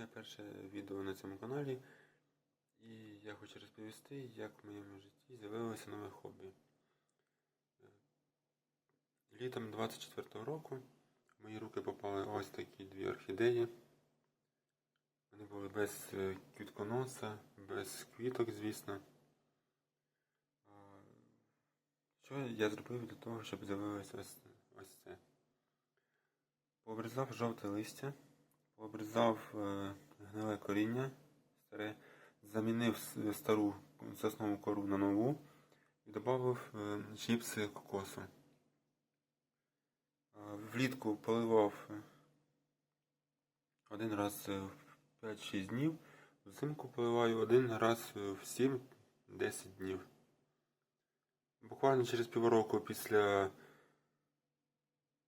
моє перше відео на цьому каналі. І я хочу розповісти, як в моєму житті з'явилося нове хобі. Е, Літом 24-го року в мої руки попали ось такі дві орхідеї. Вони були без е, квітконоса, без квіток, звісно. Що я зробив для того, щоб з'явилося ось, ось це? Пообрізав жовте листя, пообрізав е, гниле коріння, замінив стару соснову кору на нову і додав е, чіпси кокосу. Влітку поливав е, один раз е, в 5-6 днів, взимку поливаю один раз е, в 7-10 днів. Буквально через півроку після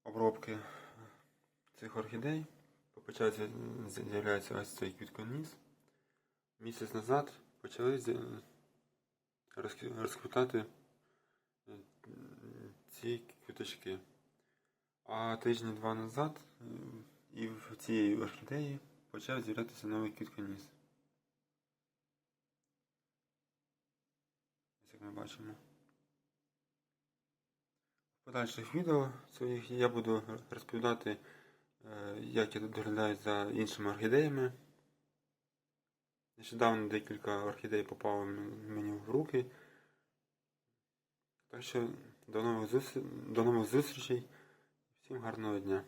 обробки цих орхідей почав з'я- з'являтися ось цей квітконіс. Місяць назад почали розквітати е, ці квіточки. А тижні два назад е, і в цієї орхідеї почав з'являтися новий квітконіс. Ось як ми бачимо. В подальших відео своїх я буду розповідати, як я тут доглядаю за іншими орхідеями. Нещодавно декілька орхідей попало мені в руки. Так що до нових, зус... до нових зустрічей. Всім гарного дня.